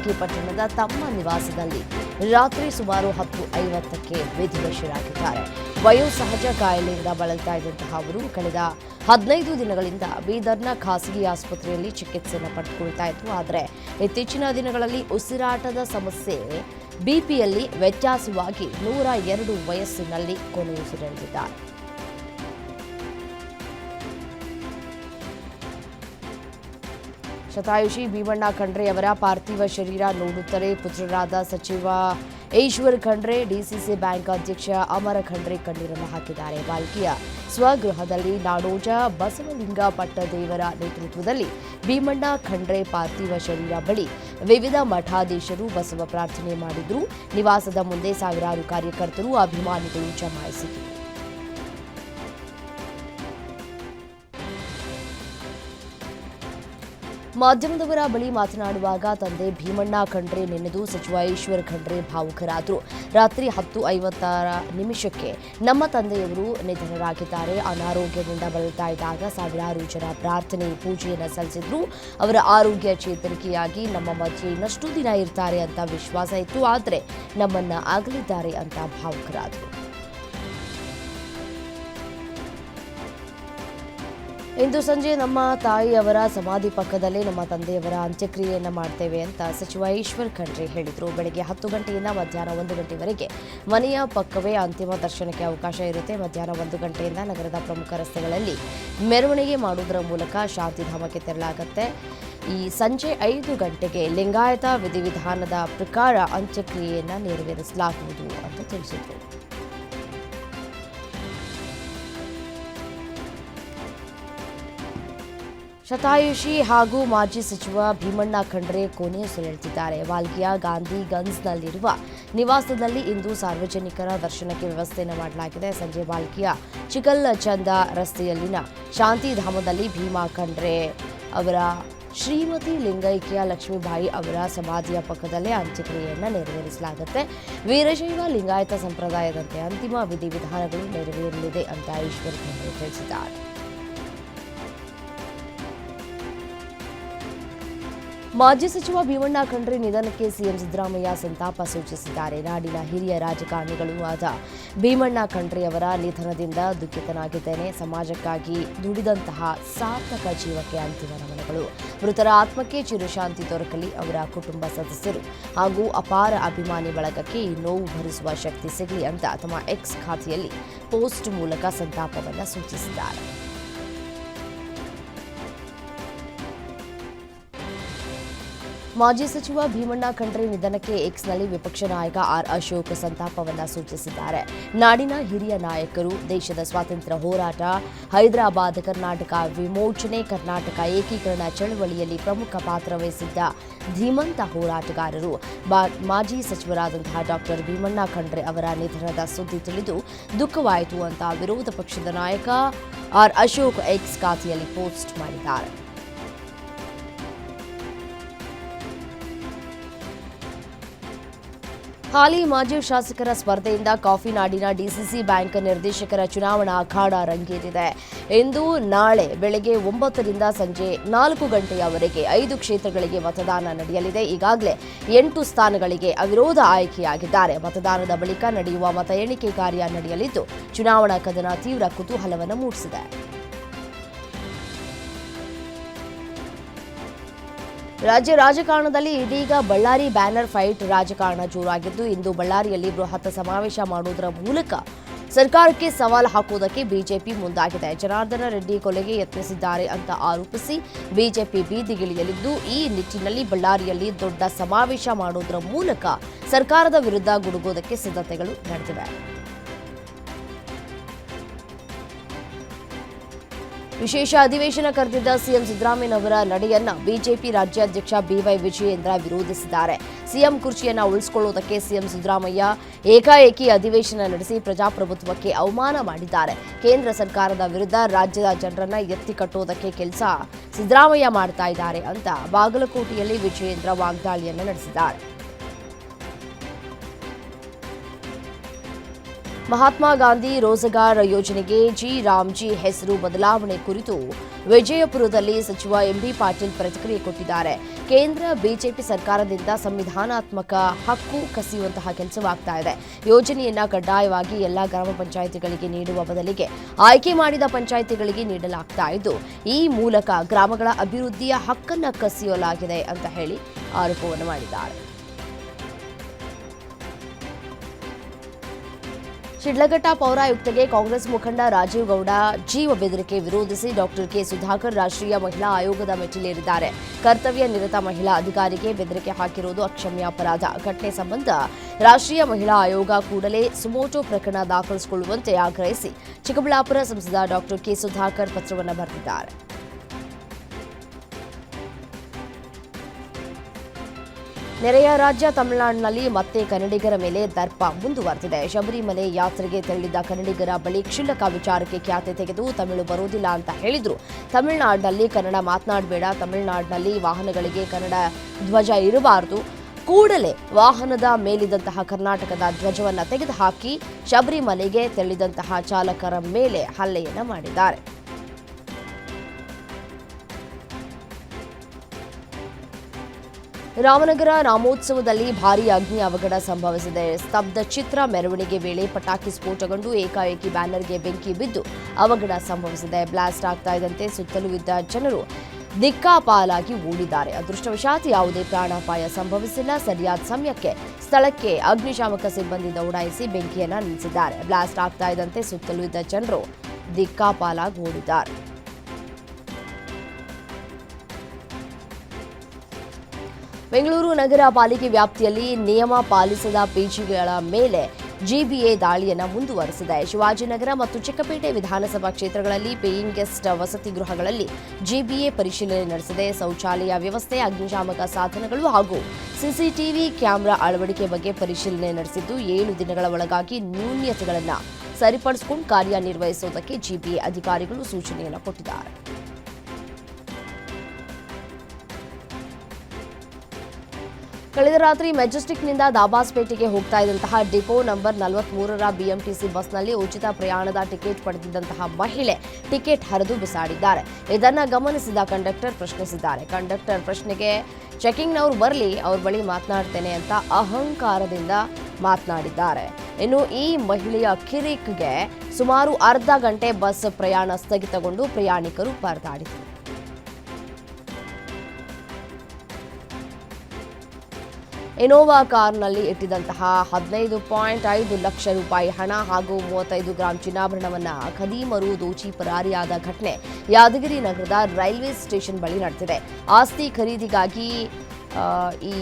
ಮಸ್ಕಿ ಪಟ್ಟಣದ ತಮ್ಮ ನಿವಾಸದಲ್ಲಿ ರಾತ್ರಿ ಸುಮಾರು ಹತ್ತು ಐವತ್ತಕ್ಕೆ ವಿಧಿವಶರಾಗಿದ್ದಾರೆ. ವಯೋಸಹಜ ಕಾಯಿಲೆಯಿಂದ ಬಳಲ್ತಾ ಇದ್ದಂತಹ ಅವರು ಕಳೆದ ಹದಿನೈದು ದಿನಗಳಿಂದ ಬೀದರ್ನ ಖಾಸಗಿ ಆಸ್ಪತ್ರೆಯಲ್ಲಿ ಚಿಕಿತ್ಸೆಯನ್ನು ಪಡೆದುಕೊಳ್ತಾ ಇತ್ತು ಆದರೆ ಇತ್ತೀಚಿನ ದಿನಗಳಲ್ಲಿ ಉಸಿರಾಟದ ಸಮಸ್ಯೆ ಬಿಪಿಯಲ್ಲಿ ವ್ಯತ್ಯಾಸವಾಗಿ ನೂರ ಎರಡು ವಯಸ್ಸಿನಲ್ಲಿ ಕೊನೆಯುಸಿರೆಳೆದಿದ್ದಾರೆ. ಶತಾಯುಷಿ ಭೀಮಣ್ಣ ಖಂಡ್ರೆ ಅವರ ಪಾರ್ಥಿವ ಶರೀರ ನೋಡುತ್ತಲೇ ಪುತ್ರರಾದ ಸಚಿವ ಈಶ್ವರ್ ಖಂಡ್ರೆ, ಡಿಸಿಸಿ ಬ್ಯಾಂಕ್ ಅಧ್ಯಕ್ಷ ಅಮರ ಖಂಡ್ರೆ ಕಣ್ಣೀರನ್ನು ಹಾಕಿದ್ದಾರೆ. ಬಾಲ್ಕಿಯ ಸ್ವಗೃಹದಲ್ಲಿ ನಾಡೋಜ ಬಸವಲಿಂಗ ಪಟ್ಟದೇವರ ನೇತೃತ್ವದಲ್ಲಿ ಭೀಮಣ್ಣ ಖಂಡ್ರೆ ಪಾರ್ಥಿವ ಶರೀರ ಬಳಿ ವಿವಿಧ ಮಠಾಧೀಶರು ಬಸವ ಪ್ರಾರ್ಥನೆ ಮಾಡಿದ್ರು. ನಿವಾಸದ ಮುಂದೆ ಸಾವಿರಾರು ಕಾರ್ಯಕರ್ತರು ಅಭಿಮಾನಿಗಳು ಜಮಾಯಿಸಿದರು. ಮಾಧ್ಯಮದವರ ಬಳಿ ಮಾತನಾಡುವಾಗ ತಂದೆ ಭೀಮಣ್ಣ ಖಂಡ್ರೆ ನೆನೆದು ಸಚಿವ ಈಶ್ವರ್ ಖಂಡ್ರೆ ಭಾವುಕರಾದರು. ರಾತ್ರಿ ಹತ್ತು ಐವತ್ತರ ನಿಮಿಷಕ್ಕೆ ನಮ್ಮ ತಂದೆಯವರು ನಿಧನರಾಗಿದ್ದಾರೆ. ಅನಾರೋಗ್ಯದಿಂದ ಬಳಲ್ತಾ ಇದ್ದಾಗ ಸಾವಿರಾರು ಜನ ಪ್ರಾರ್ಥನೆ, ಪೂಜೆಯನ್ನು ಸಲ್ಲಿಸಿದ್ರು. ಅವರ ಆರೋಗ್ಯ ಚೇತರಿಕೆಯಾಗಿ ನಮ್ಮ ಮಧ್ಯೆ ಇನ್ನಷ್ಟು ದಿನ ಇರ್ತಾರೆ ಅಂತ ವಿಶ್ವಾಸ ಇತ್ತು. ಆದರೆ ನಮ್ಮನ್ನ ಆಗಲಿದ್ದಾರೆ ಅಂತ ಭಾವುಕರಾದರು. ಇಂದು ಸಂಜೆ ನಮ್ಮ ತಾಯಿಯವರ ಸಮಾಧಿ ಪಕ್ಕದಲ್ಲೇ ನಮ್ಮ ತಂದೆಯವರ ಅಂತ್ಯಕ್ರಿಯೆಯನ್ನು ಮಾಡ್ತೇವೆ ಅಂತ ಸಚಿವ ಈಶ್ವರ್ ಖಂಡ್ರೆ ಹೇಳಿದರು. ಬೆಳಗ್ಗೆ ಹತ್ತು ಗಂಟೆಯಿಂದ ಮಧ್ಯಾಹ್ನ ಒಂದು ಗಂಟೆವರೆಗೆ ಮನೆಯ ಪಕ್ಕವೇ ಅಂತಿಮ ದರ್ಶನಕ್ಕೆ ಅವಕಾಶ ಇರುತ್ತೆ. ಮಧ್ಯಾಹ್ನ ಒಂದು ಗಂಟೆಯಿಂದ ನಗರದ ಪ್ರಮುಖ ರಸ್ತೆಗಳಲ್ಲಿ ಮೆರವಣಿಗೆ ಮಾಡುವುದರ ಮೂಲಕ ಶಾಂತಿಧಾಮಕ್ಕೆ ತೆರಳಾಗುತ್ತೆ. ಈ ಸಂಜೆ ಐದು ಗಂಟೆಗೆ ಲಿಂಗಾಯತ ವಿಧಿವಿಧಾನದ ಪ್ರಕಾರ ಅಂತ್ಯಕ್ರಿಯೆಯನ್ನು ನೆರವೇರಿಸಲಾಗುವುದು ಅಂತ ತಿಳಿಸಿದರು. ಶತಾಯುಷಿ ಹಾಗೂ ಮಾಜಿ ಸಚಿವ ಭೀಮಣ್ಣ ಖಂಡ್ರೆ ಕೊನೆಯುಸಿರೆಳೆದಿದ್ದಾರೆ ವಾಲ್ಗಿಯ ಗಾಂಧಿಗಂಜ್ನಲ್ಲಿರುವ ನಿವಾಸದಲ್ಲಿ ಇಂದು ಸಾರ್ವಜನಿಕರ ದರ್ಶನಕ್ಕೆ ವ್ಯವಸ್ಥೆಯನ್ನು ಮಾಡಲಾಗಿದೆ. ಸಂಜೆ ವಾಲ್ಗಿಯ ಚಿಕಲ್ ಚಂದ ರಸ್ತೆಯಲ್ಲಿನ ಶಾಂತಿಧಾಮದಲ್ಲಿ ಭೀಮಾ ಖಂಡ್ರೆ ಅವರ ಶ್ರೀಮತಿ ಲಿಂಗೈಕ್ಯ ಲಕ್ಷ್ಮೀಬಾಯಿ ಅವರ ಸಮಾಧಿಯ ಪಕ್ಕದಲ್ಲೇ ಅಂತ್ಯಕ್ರಿಯೆಯನ್ನು ನೆರವೇರಿಸಲಾಗುತ್ತೆ. ವೀರಶೈವ ಲಿಂಗಾಯತ ಸಂಪ್ರದಾಯದಂತೆ ಅಂತಿಮ ವಿಧಿವಿಧಾನಗಳು ನೆರವೇರಲಿದೆ ಅಂತ ಈಶ್ವರ್ ಖಂಡ್ರೆ ತಿಳಿಸಿದ್ದಾರೆ. ಮಾಜಿ ಸಚಿವ ಭೀಮಣ್ಣ ಖಂಡ್ರೆ ನಿಧನಕ್ಕೆ ಸಿಎಂ ಸಿದ್ದರಾಮಯ್ಯ ಸಂತಾಪ ಸೂಚಿಸಿದ್ದಾರೆ. ನಾಡಿನ ಹಿರಿಯ ರಾಜಕಾರಣಿಗಳೂ ಆದ ಭೀಮಣ್ಣ ಖಂಡ್ರೆ ಅವರ ನಿಧನದಿಂದ ದುಃಖಿತನಾಗಿದ್ದೇನೆ. ಸಮಾಜಕ್ಕಾಗಿ ದುಡಿದಂತಹ ಸಾರ್ಥಕ ಜೀವಕ್ಕೆ ಅಂತಿಮ ನಮನಗಳು. ಮೃತರ ಆತ್ಮಕ್ಕೆ ಚಿರುಶಾಂತಿ ದೊರಕಲಿ ಅವರ ಕುಟುಂಬ ಸದಸ್ಯರು ಹಾಗೂ ಅಪಾರ ಅಭಿಮಾನಿ ಬಳಗಕ್ಕೆ ನೋವು ಭರಿಸುವ ಶಕ್ತಿ ಸಿಗಲಿ ಅಂತ ತಮ್ಮ ಎಕ್ಸ್ ಖಾತೆಯಲ್ಲಿ ಪೋಸ್ಟ್ ಮೂಲಕ ಸಂತಾಪವನ್ನು ಸೂಚಿಸಿದ್ದಾರೆ. ಮಾಜಿ ಸಚಿವ ಭೀಮಣ್ಣ ಖಂಡ್ರೆ ನಿಧನಕ್ಕೆ ಎಕ್ಸ್ನಲ್ಲಿ ವಿಪಕ್ಷ ನಾಯಕ ಆರ್ ಅಶೋಕ್ ಸಂತಾಪವನ್ನ ಸೂಚಿಸಿದ್ದಾರೆ. ನಾಡಿನ ಹಿರಿಯ ನಾಯಕರು, ದೇಶದ ಸ್ವಾತಂತ್ರ್ಯ ಹೋರಾಟ, ಹೈದರಾಬಾದ್, ಕರ್ನಾಟಕ ವಿಮೋಚನೆ, ಕರ್ನಾಟಕ ಏಕೀಕರಣ ಚಳವಳಿಯಲ್ಲಿ ಪ್ರಮುಖ ಪಾತ್ರ ವಹಿಸಿದ್ದ ಧೀಮಂತ ಹೋರಾಟಗಾರರು. ಮಾಜಿ ಸಚಿವರಾದಂತಹ ಡಾಕ್ಟರ್ ಭೀಮಣ್ಣ ಖಂಡ್ರೆ ಅವರ ನಿಧನದ ಸುದ್ದಿ ತಿಳಿದು ದುಃಖವಾಯಿತು ಅಂತ ವಿರೋಧ ಪಕ್ಷದ ನಾಯಕ ಆರ್ ಅಶೋಕ್ ಎಕ್ಸ್ ಖಾತೆಯಲ್ಲಿ ಪೋಸ್ಟ್ ಮಾಡಿದ್ದಾರೆ. ಹಾಲಿ ಮಾಜಿ ಶಾಸಕರ ಸ್ಪರ್ಧೆಯಿಂದ ಕಾಫಿ ನಾಡಿನ ಡಿಸಿಸಿ ಬ್ಯಾಂಕ್ ನಿರ್ದೇಶಕರ ಚುನಾವಣಾ ಅಖಾಡ ರಂಗೇರಿದೆ. ಇಂದು ನಾಳೆ ಬೆಳಗ್ಗೆ ಒಂಬತ್ತರಿಂದ ಸಂಜೆ ನಾಲ್ಕು ಗಂಟೆಯವರೆಗೆ ಐದು ಕ್ಷೇತ್ರಗಳಿಗೆ ಮತದಾನ ನಡೆಯಲಿದೆ. ಈಗಾಗಲೇ ಎಂಟು ಸ್ಥಾನಗಳಿಗೆ ಅವಿರೋಧ ಆಯ್ಕೆಯಾಗಿದ್ದಾರೆ. ಮತದಾನದ ಬಳಿಕ ನಡೆಯುವ ಮತ ಎಣಿಕೆ ಕಾರ್ಯ ನಡೆಯಲಿದ್ದು, ಚುನಾವಣಾ ಕದನ ತೀವ್ರ ಕುತೂಹಲವನ್ನು ಮೂಡಿಸಿದೆ. ರಾಜ್ಯ ರಾಜಕಾರಣದಲ್ಲಿ ಇದೀಗ ಬಳ್ಳಾರಿ ಬ್ಯಾನರ್ ಫೈಟ್ ರಾಜಕಾರಣ ಜೋರಾಗಿದ್ದು, ಇಂದು ಬಳ್ಳಾರಿಯಲ್ಲಿ ಬೃಹತ್ ಸಮಾವೇಶ ಮಾಡುವುದರ ಮೂಲಕ ಸರ್ಕಾರಕ್ಕೆ ಸವಾಲು ಹಾಕುವುದಕ್ಕೆ ಬಿಜೆಪಿ ಮುಂದಾಗಿದೆ. ಜನಾರ್ದನ ರೆಡ್ಡಿ ಕೊಲೆಗೆ ಯತ್ನಿಸಿದ್ದಾರೆ ಅಂತ ಆರೋಪಿಸಿ ಬಿಜೆಪಿ ಬೀದಿಗಿಳಿಯಲಿದ್ದು, ಈ ನಿಟ್ಟಿನಲ್ಲಿ ಬಳ್ಳಾರಿಯಲ್ಲಿ ದೊಡ್ಡ ಸಮಾವೇಶ ಮಾಡುವುದರ ಮೂಲಕ ಸರ್ಕಾರದ ವಿರುದ್ಧ ಗುಡುಗೋದಕ್ಕೆ ಸಿದ್ಧತೆಗಳು ನಡೆದಿವೆ. ವಿಶೇಷ ಅಧಿವೇಶನ ಕರೆದಿದ್ದ ಸಿಎಂ ಸಿದ್ದರಾಮಯ್ಯನವರ ನಡೆಯನ್ನ ಬಿಜೆಪಿ ರಾಜ್ಯಾಧ್ಯಕ್ಷ ಬಿವೈ ವಿಜಯೇಂದ್ರ ವಿರೋಧಿಸಿದ್ದಾರೆ. ಸಿಎಂ ಕುರ್ಚಿಯನ್ನ ಉಳಿಸಿಕೊಳ್ಳುವುದಕ್ಕೆ ಸಿಎಂ ಸಿದ್ದರಾಮಯ್ಯ ಏಕಾಏಕಿ ಅಧಿವೇಶನ ನಡೆಸಿ ಪ್ರಜಾಪ್ರಭುತ್ವಕ್ಕೆ ಅವಮಾನ ಮಾಡಿದ್ದಾರೆ. ಕೇಂದ್ರ ಸರ್ಕಾರದ ವಿರುದ್ಧ ರಾಜ್ಯದ ಜನರನ್ನ ಎತ್ತಿ ಕಟ್ಟುವುದಕ್ಕೆ ಕೆಲಸ ಸಿದ್ದರಾಮಯ್ಯ ಮಾಡ್ತಾ ಇದ್ದಾರೆ ಅಂತ ಬಾಗಲಕೋಟೆಯಲ್ಲಿ ವಿಜಯೇಂದ್ರ ವಾಗ್ದಾಳಿಯನ್ನು ನಡೆಸಿದ್ದಾರೆ. ಮಹಾತ್ಮ ಗಾಂಧಿ ರೋಜಗಾರ್ ಯೋಜನೆಗೆ ಜಿ ರಾಮ್ಜಿ ಹೆಸರು ಬದಲಾವಣೆ ಕುರಿತು ವಿಜಯಪುರದಲ್ಲಿ ಸಚಿವ ಎಂಬಿ ಪಾಟೀಲ್ ಪ್ರತಿಕ್ರಿಯೆ ಕೊಟ್ಟಿದ್ದಾರೆ. ಕೇಂದ್ರ ಬಿಜೆಪಿ ಸರ್ಕಾರದಿಂದ ಸಂವಿಧಾನಾತ್ಮಕ ಹಕ್ಕು ಕಸಿಯುವಂತಹ ಕೆಲಸವಾಗ್ತಾ ಇದೆ. ಯೋಜನೆಯನ್ನು ಕಡ್ಡಾಯವಾಗಿ ಎಲ್ಲಾ ಗ್ರಾಮ ಪಂಚಾಯಿತಿಗಳಿಗೆ ನೀಡುವ ಬದಲಿಗೆ ಆಯ್ಕೆ ಮಾಡಿದ ಪಂಚಾಯಿತಿಗಳಿಗೆ ನೀಡಲಾಗ್ತಾ ಇದ್ದು, ಈ ಮೂಲಕ ಗ್ರಾಮಗಳ ಅಭಿವೃದ್ಧಿಯ ಹಕ್ಕನ್ನು ಕಸಿಯಲಾಗಿದೆ ಅಂತ ಹೇಳಿ ಆರೋಪವನ್ನು ಮಾಡಿದ್ದಾರೆ. ಶಿಡ್ಲಘಟ್ಟ ಪೌರಾಯುಕ್ತಗೆ ಕಾಂಗ್ರೆಸ್ ಮುಖಂಡ ರಾಜೀವ್ ಗೌಡ ಜೀವ ಬೆದರಿಕೆ ವಿರೋಧಿಸಿ ಡಾಕ್ಟರ್ ಕೆ ಸುಧಾಕರ್ ರಾಷ್ಟ್ರೀಯ ಮಹಿಳಾ ಆಯೋಗದ ಮೆಟ್ಟಿಲೇರಿದ್ದಾರೆ. ಕರ್ತವ್ಯ ನಿರತ ಮಹಿಳಾ ಅಧಿಕಾರಿಗೆ ಬೆದರಿಕೆ ಹಾಕಿರುವುದು ಅಕ್ಷಮ್ಯ ಅಪರಾಧ. ಘಟನೆ ಸಂಬಂಧ ರಾಷ್ಟ್ರೀಯ ಮಹಿಳಾ ಆಯೋಗ ಕೂಡಲೇ ಸುಮೋಟೋ ಪ್ರಕರಣ ದಾಖಲಿಸಿಕೊಳ್ಳುವಂತೆ ಆಗ್ರಹಿಸಿ ಚಿಕ್ಕಬಳ್ಳಾಪುರ ಸಂಸದ ಡಾಕ್ಟರ್ ಕೆ ಸುಧಾಕರ್ ಪತ್ರವನ್ನು ಬರೆದಿದ್ದಾರೆ. ನೆರೆಯ ರಾಜ್ಯ ತಮಿಳುನಾಡಿನಲ್ಲಿ ಮತ್ತೆ ಕನ್ನಡಿಗರ ಮೇಲೆ ದರ್ಪ ಮುಂದುವರೆದಿದೆ. ಶಬರಿಮಲೆ ಯಾತ್ರೆಗೆ ತೆರಳಿದ್ದ ಕನ್ನಡಿಗರ ಬಳಿ ಕ್ಷುಲ್ಲಕ ವಿಚಾರಕ್ಕೆ ಖ್ಯಾತೆ ತೆಗೆದು ತಮಿಳು ಬರುವುದಿಲ್ಲ ಅಂತ ಹೇಳಿದ್ರು. ತಮಿಳುನಾಡಿನಲ್ಲಿ ಕನ್ನಡ ಮಾತನಾಡಬೇಡ, ತಮಿಳುನಾಡಿನಲ್ಲಿ ವಾಹನಗಳಿಗೆ ಕನ್ನಡ ಧ್ವಜ ಇರಬಾರದು. ಕೂಡಲೇ ವಾಹನದ ಮೇಲಿದ್ದಂತಹ ಕರ್ನಾಟಕದ ಧ್ವಜವನ್ನು ತೆಗೆದುಹಾಕಿ ಶಬರಿಮಲೆಗೆ ತೆರಳಿದಂತಹ ಚಾಲಕರ ಮೇಲೆ ಹಲ್ಲೆಯನ್ನು ಮಾಡಿದ್ದಾರೆ. ರಾಮನಗರ ರಾಮೋತ್ಸವದಲ್ಲಿ ಭಾರೀ ಅಗ್ನಿ ಅವಘಡ ಸಂಭವಿಸಿದೆ. ಸ್ತಬ್ಧ ಚಿತ್ರ, ಮೆರವಣಿಗೆ ವೇಳೆ ಪಟಾಕಿ ಸ್ಫೋಟಗೊಂಡು ಏಕಾಏಕಿ ಬ್ಯಾನರ್ಗೆ ಬೆಂಕಿ ಬಿದ್ದು ಅವಘಡ ಸಂಭವಿಸಿದೆ. ಬ್ಲಾಸ್ಟ್ ಆಗ್ತಾ ಇದ್ದಂತೆ ಸುತ್ತಲೂ ಇದ್ದ ಜನರು ದಿಕ್ಕಾಪಾಲಾಗಿ ಓಡಿದ್ದಾರೆ. ಅದೃಷ್ಟವಶಾತ್ ಯಾವುದೇ ಪ್ರಾಣಾಪಾಯ ಸಂಭವಿಸಿಲ್ಲ. ಸರಿಯಾದ ಸಮಯಕ್ಕೆ ಸ್ಥಳಕ್ಕೆ ಅಗ್ನಿಶಾಮಕ ಸಿಬ್ಬಂದಿ ದೌಡಾಯಿಸಿ ಬೆಂಕಿಯನ್ನ ನಿಲ್ಲಿಸಿದ್ದಾರೆ. ಬ್ಲಾಸ್ಟ್ ಆಗ್ತಾ ಇದ್ದಂತೆ ಸುತ್ತಲೂ ಇದ್ದ ಜನರು ದಿಕ್ಕಾಪಾಲಾಗಿ ಓಡಿದ್ದಾರೆ. ಬೆಂಗಳೂರು ನಗರ ಪಾಲಿಕೆ ವ್ಯಾಪ್ತಿಯಲ್ಲಿ ನಿಯಮ ಪಾಲಿಸದ ಪಿಜಿಗಳ ಮೇಲೆ ಜಿಬಿಎ ದಾಳಿಯನ್ನು ಮುಂದುವರೆಸಿದೆ. ಶಿವಾಜಿನಗರ ಮತ್ತು ಚಿಕ್ಕಪೇಟೆ ವಿಧಾನಸಭಾ ಕ್ಷೇತ್ರಗಳಲ್ಲಿ ಪೇಯಿಂಗ್ ಗೆಸ್ಟ್ ವಸತಿ ಗೃಹಗಳಲ್ಲಿ ಜಿಬಿಎ ಪರಿಶೀಲನೆ ನಡೆಸಿದೆ. ಶೌಚಾಲಯ ವ್ಯವಸ್ಥೆ, ಅಗ್ನಿಶಾಮಕ ಸಾಧನಗಳು ಹಾಗೂ ಸಿಸಿಟಿವಿ ಕ್ಯಾಮೆರಾ ಅಳವಡಿಕೆ ಬಗ್ಗೆ ಪರಿಶೀಲನೆ ನಡೆಸಿದ್ದು, ಏಳು ದಿನಗಳ ಒಳಗಾಗಿ ನ್ಯೂನ್ಯತೆಗಳನ್ನು ಸರಿಪಡಿಸಿಕೊಂಡು ಕಾರ್ಯನಿರ್ವಹಿಸುವುದಕ್ಕೆ ಜಿಬಿಎ ಅಧಿಕಾರಿಗಳು ಸೂಚನೆಯನ್ನು ಕೊಟ್ಟಿದ್ದಾರೆ. ಕಳೆದ ರಾತ್ರಿ ಮೆಜೆಸ್ಟಿಕ್ನಿಂದ ದಾಬಾಸ್ಪೇಟೆಗೆ ಹೋಗ್ತಾ ಇದ್ದಂತಹ ಡಿಪೋ ನಂಬರ್ ನಲವತ್ಮೂರರ ಬಿಎಂಟಿಸಿ ಬಸ್ನಲ್ಲಿ ಉಚಿತ ಪ್ರಯಾಣದ ಟಿಕೆಟ್ ಪಡೆದಿದ್ದಂತಹ ಮಹಿಳೆ ಟಿಕೆಟ್ ಹರಿದು ಬಿಸಾಡಿದ್ದಾರೆ. ಇದನ್ನು ಗಮನಿಸಿದ ಕಂಡಕ್ಟರ್ ಪ್ರಶ್ನಿಸಿದ್ದಾರೆ. ಕಂಡಕ್ಟರ್ ಪ್ರಶ್ನೆಗೆ ಚೆಕಿಂಗ್ನವ್ರು ಬರಲಿ, ಅವ್ರ ಬಳಿ ಮಾತನಾಡ್ತೇನೆ ಅಂತ ಅಹಂಕಾರದಿಂದ ಮಾತನಾಡಿದ್ದಾರೆ. ಇನ್ನು ಈ ಮಹಿಳೆಯ ಕಿರಿಕ್ಗೆ ಸುಮಾರು ಅರ್ಧ ಗಂಟೆ ಬಸ್ ಪ್ರಯಾಣ ಸ್ಥಗಿತಗೊಂಡು ಪ್ರಯಾಣಿಕರು ಪರದಾಡಿದರು. ಇನೋವಾ ಕಾರ್ನಲ್ಲಿ ಇಟ್ಟಿದ್ದಂತಹ ಹದಿನೈದು ಪಾಯಿಂಟ್ ಐದು ಲಕ್ಷ ರೂಪಾಯಿ ಹಣ ಹಾಗೂ ಮೂವತ್ತೈದು ಗ್ರಾಂ ಚಿನ್ನಾಭರಣವನ್ನು ಖದೀಮರು ದೋಚಿ ಪರಾರಿಯಾದ ಘಟನೆ ಯಾದಗಿರಿ ನಗರದ ರೈಲ್ವೆ ಸ್ಟೇಷನ್ ಬಳಿ ನಡೆದಿದೆ. ಆಸ್ತಿ ಖರೀದಿಗಾಗಿ ಈ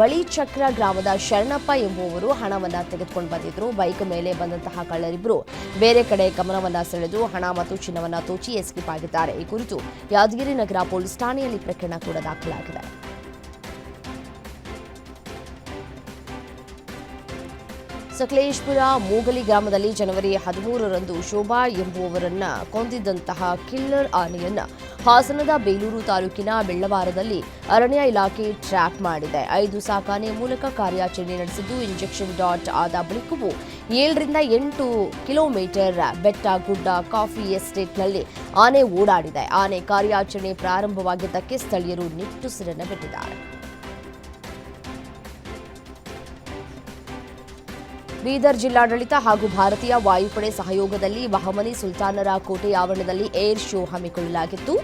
ಬಳಿ ಚಕ್ರ ಗ್ರಾಮದ ಶರಣಪ್ಪ ಎಂಬುವವರು ಹಣವನ್ನು ತೆಗೆದುಕೊಂಡು ಬಂದಿದ್ದರು ಬೈಕ್ ಮೇಲೆ ಬಂದಂತಹ ಕಳ್ಳರಿಬ್ಬರು ಬೇರೆ ಕಡೆ ಗಮನವನ್ನು ಸೆಳೆದು ಹಣ ಮತ್ತು ಚಿನ್ನವನ್ನು ತೋಚಿ ಎಸ್ಕೇಪ್ ಆಗಿದ್ದಾರೆ. ಈ ಕುರಿತು ಯಾದಗಿರಿ ನಗರ ಪೊಲೀಸ್ ಠಾಣೆಯಲ್ಲಿ ಪ್ರಕರಣ ಕೂಡ ದಾಖಲಾಗಿದೆ. ಸಕಲೇಶ್ಪುರ, ಮೂಗಲಿ ಗ್ರಾಮದಲ್ಲಿ ಜನವರಿ ಹದಿಮೂರರಂದು ಶೋಭಾ ಎಂಬುವವರನ್ನ ಕೊಂದಿದ್ದಂತಹ ಕಿಲ್ಲರ್ ಆನೆಯನ್ನ ಹಾಸನದ ಬೇಲೂರು ತಾಲೂಕಿನ ಬೆಳ್ಳವಾರದಲ್ಲಿ ಅರಣ್ಯ ಇಲಾಖೆ ಟ್ರ್ಯಾಪ್ ಮಾಡಿದೆ. ಐದು ಸಾಕಾನೆ ಮೂಲಕ ಕಾರ್ಯಾಚರಣೆ ನಡೆಸಿದ್ದು, ಇಂಜೆಕ್ಷನ್ ಡಾಟ್ ಆದ ಬಳಿಕವೂ ಏಳರಿಂದ ಎಂಟು ಕಿಲೋಮೀಟರ್ ಬೆಟ್ಟ ಗುಡ್ಡ ಕಾಫಿ ಎಸ್ಟೇಟ್ನಲ್ಲಿ ಆನೆ ಓಡಾಡಿದೆ. ಆನೆ ಕಾರ್ಯಾಚರಣೆ ಪ್ರಾರಂಭವಾಗಿದ್ದಕ್ಕೆ ಸ್ಥಳೀಯರು ನಿಟ್ಟುಸಿರನ್ನು ಬಿಟ್ಟಿದ್ದಾರೆ. ಬೀದರ್ ಜಿಲ್ಲಾಡಳಿತ ಹಾಗೂ ಭಾರತೀಯ ವಾಯುಪಡೆ ಸಹಯೋಗದಲ್ಲಿ ಬಹಮನಿ ಸುಲ್ತಾನರ ಕೋಟೆ ಆವರಣದಲ್ಲಿ ಏರ್ ಶೋ ಹಮ್ಮಿಕೊಳ್ಳಲಾಗಿತ್ತು.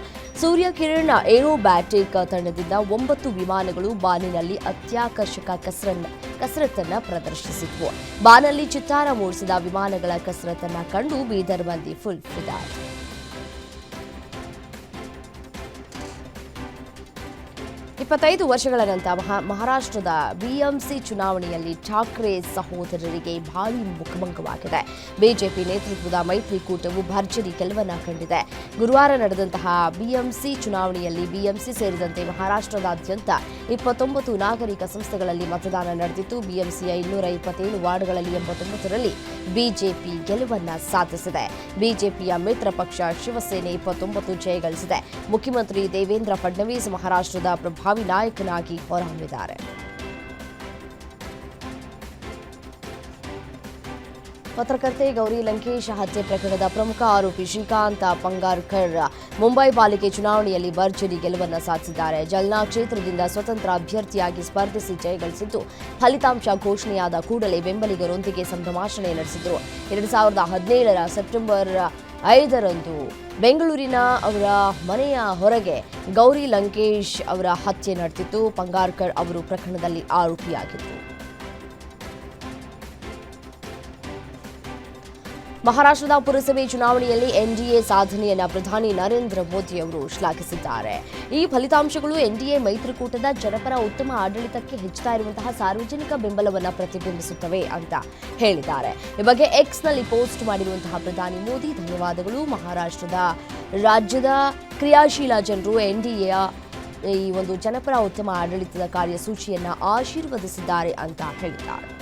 ಸೂರ್ಯ ಕಿರಣ್ ಏರೋಬ್ಯಾಟಿಕ್ ತಂಡದಿಂದ ಒಂಬತ್ತು ವಿಮಾನಗಳು ಬಾನಿನಲ್ಲಿ ಅತ್ಯಾಕರ್ಷಕ ಕಸರನ್ನ, ಕಸರತ್ತನ್ನ ಪ್ರದರ್ಶಿಸಿದ್ವು. ಬಾನಲ್ಲಿ ಚಿತ್ತಾರ ಮೂಡಿಸಿದ ವಿಮಾನಗಳ ಕಸರತ್ತನ್ನ ಕಂಡು ಬೀದರ್ ಮಂದಿ ಫುಲ್ ಫಿದಾರ್. ಇಪ್ಪತ್ತೈದು ವರ್ಷಗಳ ನಂತರ ಮಹಾ- ಮಹಾರಾಷ್ಟ್ರದ ಬಿಎಂಸಿ ಚುನಾವಣೆಯಲ್ಲಿ ಠಾಕ್ರೆ ಸಹೋದರರಿಗೆ ಭಾರಿ ಮುಖಭಂಗವಾಗಿದೆ. ಬಿಜೆಪಿ ನೇತೃತ್ವದ ಮೈತ್ರಿಕೂಟವು ಭರ್ಜರಿ ಗೆಲುವನ್ನ ಕಂಡಿದೆ. ಗುರುವಾರ ನಡೆದಂತಹ ಬಿಎಂಸಿ ಚುನಾವಣೆಯಲ್ಲಿ ಬಿಎಂಸಿ ಸೇರಿದಂತೆ ಮಹಾರಾಷ್ಟ್ರದಾದ್ಯಂತ ಇಪ್ಪತ್ತೊಂಬತ್ತು ನಾಗರಿಕ ಸಂಸ್ಥೆಗಳಲ್ಲಿ ಮತದಾನ ನಡೆದಿತ್ತು. ಬಿಎಂಸಿಯ ಇನ್ನೂರ ಇಪ್ಪತ್ತೇಳು ವಾರ್ಡ್ಗಳಲ್ಲಿ ಎಂಬತ್ತೊಂಬತ್ತರಲ್ಲಿ ಬಿಜೆಪಿ ಗೆಲುವನ್ನ ಸಾಧಿಸಿದೆ. ಬಿಜೆಪಿಯ ಮಿತ್ರ ಪಕ್ಷ ಶಿವಸೇನೆ ಇಪ್ಪತ್ತೊಂಬತ್ತು ಜಯಗಳಿಸಿದೆ ಮುಖ್ಯಮಂತ್ರಿ ದೇವೇಂದ್ರ ಫಡ್ನವೀಸ್ ಮಹಾರಾಷ್ಟ್ರದ ಪ್ರಭಾವಿ ನಾಯಕನಾಗಿ ಹೊರಹೊಮ್ಮಿದ್ದಾರೆ. ಪತ್ರಕರ್ತೆ ಗೌರಿ ಲಂಕೇಶ್ ಹತ್ಯೆ ಪ್ರಕರಣದ ಪ್ರಮುಖ ಆರೋಪಿ ಶ್ರೀಕಾಂತ್ ಪಂಗಾರ್ಕರ್ ಮುಂಬೈ ಪಾಲಿಕೆ ಚುನಾವಣೆಯಲ್ಲಿ ಭರ್ಜರಿ ಗೆಲುವನ್ನು ಸಾಧಿಸಿದ್ದಾರೆ. ಜಲ್ನಾ ಕ್ಷೇತ್ರದಿಂದ ಸ್ವತಂತ್ರ ಅಭ್ಯರ್ಥಿಯಾಗಿ ಸ್ಪರ್ಧಿಸಿ ಜಯಗಳಿಸಿದ್ದು ಫಲಿತಾಂಶ ಘೋಷಣೆಯಾದ ಕೂಡಲೇ ಬೆಂಬಲಿಗರೊಂದಿಗೆ ಸಂಭ್ರಮಾಚರಣೆ ನಡೆಸಿದರು. ಎರಡು ಸಾವಿರದ ಹದಿನೇಳರ ಸೆಪ್ಟೆಂಬರ್ ಐದರಂದು ಬೆಂಗಳೂರಿನ ಅವರ ಮನೆಯ ಹೊರಗೆ ಗೌರಿ ಲಂಕೇಶ್ ಅವರ ಹತ್ಯೆ ನಡೆದಿತ್ತು. ಪಂಗಾರ್ಕರ್ ಅವರು ಪ್ರಕರಣದಲ್ಲಿ ಆರೋಪಿಯಾಗಿದ್ದರು. ಮಹಾರಾಷ್ಟ್ರದ ಪುರಸಭೆ ಚುನಾವಣೆಯಲ್ಲಿ ಎನ್ಡಿಎ ಸಾಧನೆಯನ್ನು ಪ್ರಧಾನಿ ನರೇಂದ್ರ ಮೋದಿ ಅವರು ಶ್ಲಾಘಿಸಿದ್ದಾರೆ. ಈ ಫಲಿತಾಂಶಗಳು ಎನ್ಡಿಎ ಮೈತ್ರಿಕೂಟದ ಜನಪರ ಉತ್ತಮ ಆಡಳಿತಕ್ಕೆ ಹೆಚ್ಚುತ್ತಾ ಇರುವಂತಹ ಸಾರ್ವಜನಿಕ ಬೆಂಬಲವನ್ನು ಪ್ರತಿಬಿಂಬಿಸುತ್ತವೆ ಅಂತ ಹೇಳಿದ್ದಾರೆ. ಈ ಬಗ್ಗೆ ಎಕ್ಸ್ನಲ್ಲಿ ಪೋಸ್ಟ್ ಮಾಡಿರುವಂತಹ ಪ್ರಧಾನಿ ಮೋದಿ, ಧನ್ಯವಾದಗಳು. ಮಹಾರಾಷ್ಟ್ರದ ರಾಜ್ಯದ ಕ್ರಿಯಾಶೀಲ ಜನರು ಎನ್ಡಿಎಯ ಈ ಒಂದು ಜನಪರ ಉತ್ತಮ ಆಡಳಿತದ ಕಾರ್ಯಸೂಚಿಯನ್ನು ಆಶೀರ್ವದಿಸಿದ್ದಾರೆ ಅಂತ ಹೇಳಿದ್ದಾರೆ.